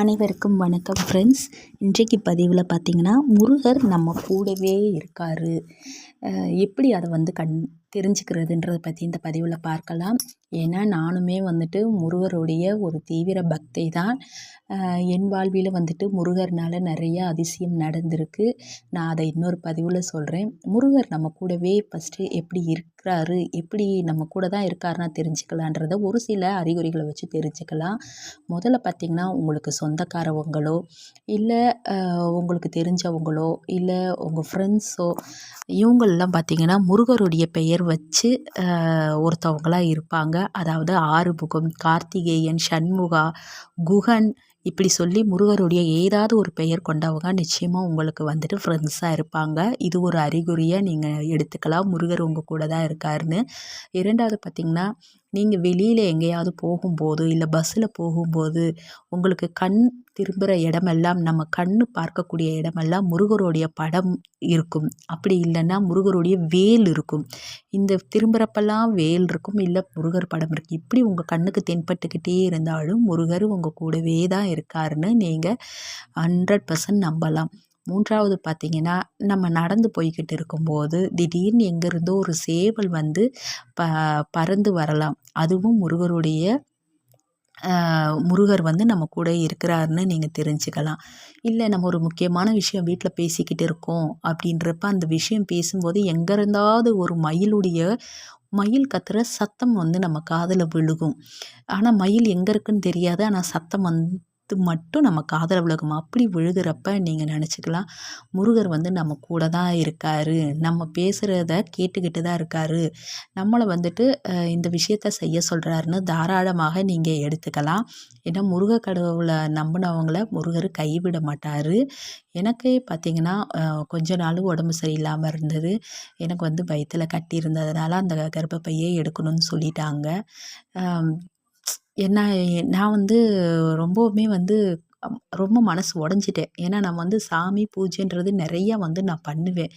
அனைவருக்கும் வணக்கம் ஃப்ரெண்ட்ஸ் இன்றைக்கு பதிவில் பார்த்திங்கன்னா முருகர் நம்ம கூடவே இருக்கார். எப்படி அதை வந்து கண் தெரிஞ்சுக்கிறதுன்றத பற்றி இந்த பதிவில் பார்க்கலாம். ஏன்னா நானுமே வந்துட்டு முருகருடைய ஒரு தீவிர பக்தை தான் என் வாழ்வில் வந்துட்டு முருகர்னால் நிறைய அதிசயம் நடந்திருக்கு. நான் அதை இன்னொரு பதிவில் சொல்கிறேன் முருகர் நம்ம கூடவே ஃபஸ்ட்டு எப்படி இருக்கிறாரு எப்படி நம்ம கூட தான் இருக்காருன்னா தெரிஞ்சுக்கலான்றத ஒரு சில அறிகுறிகளை வச்சு தெரிஞ்சுக்கலாம். முதல்ல பார்த்திங்கன்னா உங்களுக்கு சொந்தக்காரவங்களோ இல்லை உங்களுக்கு தெரிஞ்சவங்களோ இல்லை உங்கள் ஃப்ரெண்ட்ஸோ இவங்களெலாம் பார்த்திங்கன்னா முருகருடைய பெயர் வச்சு ஒருத்தவங்களாக இருப்பாங்க. அதாவது ஆறுமுகம் கார்த்திகேயன் சண்முகா குகன் இப்படி சொல்லி முருகருடைய ஏதாவது ஒரு பெயர் கொண்டவங்க நிச்சயமாக உங்களுக்கு வந்துட்டு ஃப்ரெண்ட்ஸாக இருப்பாங்க. இது ஒரு அறிகுறியை நீங்கள் எடுத்துக்கலாம். முருகர் உங்கள் கூட தான் இருக்காருன்னு. இரண்டாவது பார்த்திங்கன்னா நீங்கள் வெளியில் எங்கேயாவது போகும்போது இல்லை பஸ்ஸில் போகும்போது உங்களுக்கு கண் திரும்புகிற இடமெல்லாம் நம்ம கண் பார்க்கக்கூடிய இடமெல்லாம் முருகருடைய படம் இருக்கும். அப்படி இல்லைன்னா முருகருடைய வேல் இருக்கும். இந்த திரும்புகிறப்பெல்லாம் வேல் இருக்கும் இல்லை முருகர் படம் இருக்குது இப்படி உங்கள் கண்ணுக்கு தென்பட்டுக்கிட்டே இருந்தாலும் முருகர் உங்கள் கூடவே தான் இருக்காருன்னு நீங்கள் ஹண்ட்ரட் பர்சன்ட் நம்பலாம். மூன்றாவது பார்த்திங்கன்னா நம்ம நடந்து போய்கிட்டு இருக்கும்போது திடீர்னு எங்கேருந்தோ ஒரு சேவல் வந்து ப பறந்து வரலாம். அதுவும் முருகருடைய முருகர் வந்து நம்ம கூட இருக்கிறாருன்னு நீங்கள் தெரிஞ்சுக்கலாம். இல்லை நம்ம ஒரு முக்கியமான விஷயம் வீட்டில் பேசிக்கிட்டு இருக்கோம் அப்படின்றப்ப அந்த விஷயம் பேசும்போது எங்கே இருந்தாவது ஒரு மயிலுடைய மயில் கத்துற சத்தம் வந்து நம்ம காதில் விழுகும். ஆனால் மயில் எங்கே இருக்குன்னு தெரியாது. ஆனால் சத்தம் வந்து அது மட்டும் நம்ம காதல உலகம் அப்படி விழுகிறப்ப நீங்கள் நினச்சிக்கலாம். முருகர் வந்து நம்ம கூட தான் இருக்கார். நம்ம பேசுகிறத கேட்டுக்கிட்டு தான் இருக்கார். நம்மளை வந்துட்டு இந்த விஷயத்த செய்ய சொல்கிறாருன்னு தாராளமாக நீங்கள் எடுத்துக்கலாம். ஏன்னா முருக கடவுளை நம்பினவங்கள முருகர் கைவிட மாட்டார். எனக்கு பார்த்திங்கன்னா கொஞ்ச நாள் உடம்பு சரியில்லாமல் இருந்தது. எனக்கு வந்து வயிற்றில் கட்டி இருந்ததுனால அந்த கர்ப்பப்பையே எடுக்கணும்னு சொல்லிட்டாங்க. என்ன நான் வந்து ரொம்பவுமே வந்து ரொம்ப மனசு உடஞ்சிட்டேன். ஏன்னா நான் வந்து சாமி பூஜைன்றது நிறையா வந்து நான் பண்ணுவேன்.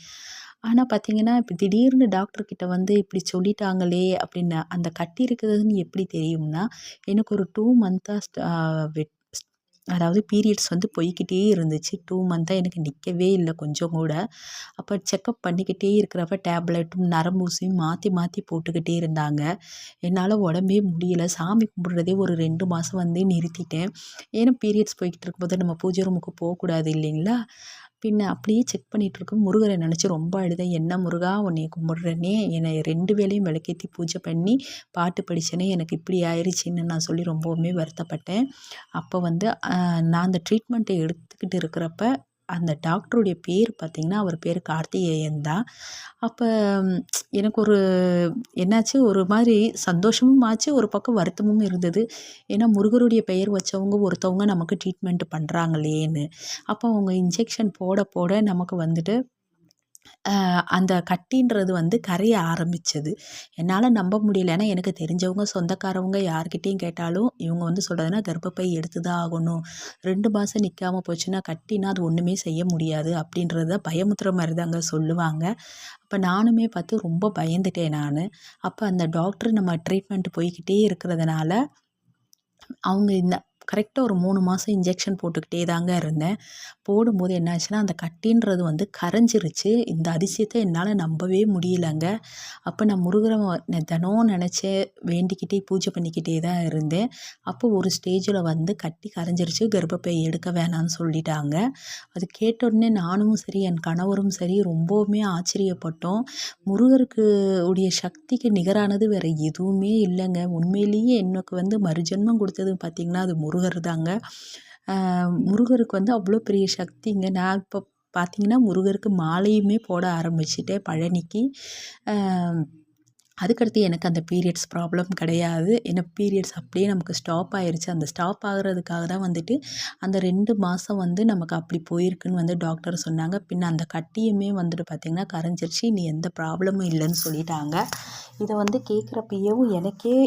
ஆனால் பார்த்தீங்கன்னா இப்போ திடீர்னு டாக்டர்கிட்ட வந்து இப்படி சொல்லிட்டாங்களே அப்படின்னு அந்த கட்டி இருக்கிறதுன்னு எப்படி தெரியும்னா எனக்கு ஒரு டூ மந்த்தாக வெட் அதாவது பீரியட்ஸ் வந்து போய்கிட்டே இருந்துச்சு. டூ மந்த்தாக எனக்கு நிற்கவே இல்லை கொஞ்சம் கூட. அப்போ செக்கப் பண்ணிக்கிட்டே இருக்கிறப்ப டேப்லெட்டும் நரம்பூசியும் மாற்றி மாற்றி போட்டுக்கிட்டே இருந்தாங்க. என்னால் உடம்பே முடியலை. சாமி கும்பிட்றதே ஒரு ரெண்டு மாதம் வந்து நிறுத்திட்டேன். ஏன்னா பீரியட்ஸ் போய்கிட்டு இருக்கும்போது நம்ம பூஜை ரூமுக்கு போகக்கூடாது இல்லைங்களா? பின்ன அப்படியே செக் பண்ணிகிட்ருக்கும் முருகரை நினச்சி ரொம்ப அழுதேன் என்ன முருகா உன்னைய கும்பிட்றேனே என்னை ரெண்டு வேலையும் விளக்கேற்றி பூஜை பண்ணி பாட்டு படித்தேனே எனக்கு இப்படி ஆயிடுச்சின்னு நான் சொல்லி ரொம்பவுமே வருத்தப்பட்டேன். அப்போ வந்து நான் அந்த ட்ரீட்மெண்ட்டை எடுத்துக்கிட்டு இருக்கிறப்ப அந்த டாக்டருடைய பேர் பார்த்திங்கன்னா அவர் பேர் கார்த்திகேயன் தான். அப்போ எனக்கு ஒரு என்னாச்சு? ஒரு மாதிரி சந்தோஷமும் ஆச்சு ஒரு பக்கம் வருத்தமும் இருந்தது. ஏன்னா முருகருடைய பெயர் வச்சவங்க ஒருத்தவங்க நமக்கு ட்ரீட்மெண்ட் பண்ணுறாங்களேன்னு அப்போ அவங்க இன்ஜெக்ஷன் போட போட நமக்கு வந்துட்டு அந்த கட்டின்றது வந்து கரைய ஆரம்பித்தது என்னால் நம்ப முடியல. ஏன்னா எனக்கு தெரிஞ்சவங்க சொந்தக்காரவங்க யார்கிட்டேயும் கேட்டாலும் இவங்க வந்து சொல்கிறதுனா கர்ப்பப்பை எடுத்து தான் ஆகணும். ரெண்டு மாதம் நிற்காம போச்சுன்னா கட்டினா அது ஒன்றுமே செய்ய முடியாது அப்படின்றத பயமுத்துற மாதிரி தாங்க சொல்லுவாங்க. அப்போ நானுமே பார்த்து ரொம்ப பயந்துட்டேன் நான். அப்போ அந்த டாக்டர் நம்ம ட்ரீட்மெண்ட் போய்கிட்டே இருக்கிறதுனால அவங்க இந்த கரெக்டாக ஒரு மூணு மாதம் இன்ஜெக்ஷன் போட்டுக்கிட்டே தாங்க இருந்தேன். போடும்போது என்னாச்சுன்னா அந்த கட்டின்றது வந்து கரைஞ்சிருச்சு. இந்த அதிசயத்தை என்னால் நம்பவே முடியலங்க. அப்போ நான் முருகரை தினம் நினச்சி வேண்டிக்கிட்டே பூஜை பண்ணிக்கிட்டே தான் இருந்தேன். அப்போ ஒரு ஸ்டேஜில் வந்து கட்டி கரைஞ்சிருச்சு. கர்ப்பப்பை எடுக்க வேணாம்னு சொல்லிட்டாங்க. அது கேட்டோடனே நானும் சரி என் கணவரும் சரி ரொம்பவுமே ஆச்சரியப்பட்டோம். முருகருக்கு உடைய சக்திக்கு நிகரானது வேறு எதுவுமே இல்லைங்க. உண்மையிலேயே எனக்கு வந்து மறுஜென்மம் கொடுத்தது பார்த்திங்கன்னா அது முருகன் முருகர் தாங்க முருகருக்கு வந்து அவ்வளோ பெரிய சக்திங்க நான் இப்போ பார்த்திங்கன்னா முருகருக்கு மாலையுமே போட ஆரம்பிச்சிட்டேன் பழனிக்கு. அதுக்கடுத்து எனக்கு அந்த பீரியட்ஸ் ப்ராப்ளம் கிடையாது. ஏன்னா பீரியட்ஸ் அப்படியே நமக்கு ஸ்டாப் ஆயிடுச்சு அந்த ஸ்டாப் ஆகிறதுக்காக தான் வந்துட்டு அந்த ரெண்டு மாதம் வந்து நமக்கு அப்படி போயிருக்குன்னு வந்து டாக்டர் சொன்னாங்க. பின்ன அந்த கட்டியுமே வந்துட்டு பார்த்திங்கன்னா கரைஞ்சிருச்சு. நீ எந்த ப்ராப்ளமும் இல்லைன்னு சொல்லிட்டாங்க. இதை வந்து கேட்குறப்பயவும் எனக்கே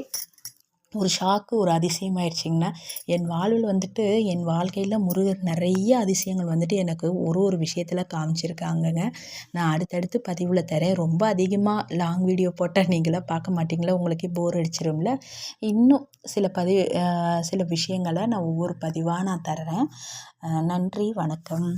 ஒரு ஷாக்கு ஒரு அதிசயமாயிடுச்சிங்கண்ணா என் வாழ்வில் வந்துட்டு என் வாழ்க்கையில் முருகர் நிறைய அதிசயங்கள் வந்துட்டு எனக்கு ஒரு ஒரு விஷயத்தில் காமிச்சிருக்காங்கங்க. நான் அடுத்தடுத்து பதிவில் தரேன். ரொம்ப அதிகமாக லாங் வீடியோ போட்டால் நீங்களாம் பார்க்க மாட்டிங்களா? உங்களுக்கே போர் அடிச்சிரும்ல. இன்னும் சில பதிவு சில விஷயங்களை நான் ஒவ்வொரு பதிவாக நான் தர்றேன். நன்றி வணக்கம்.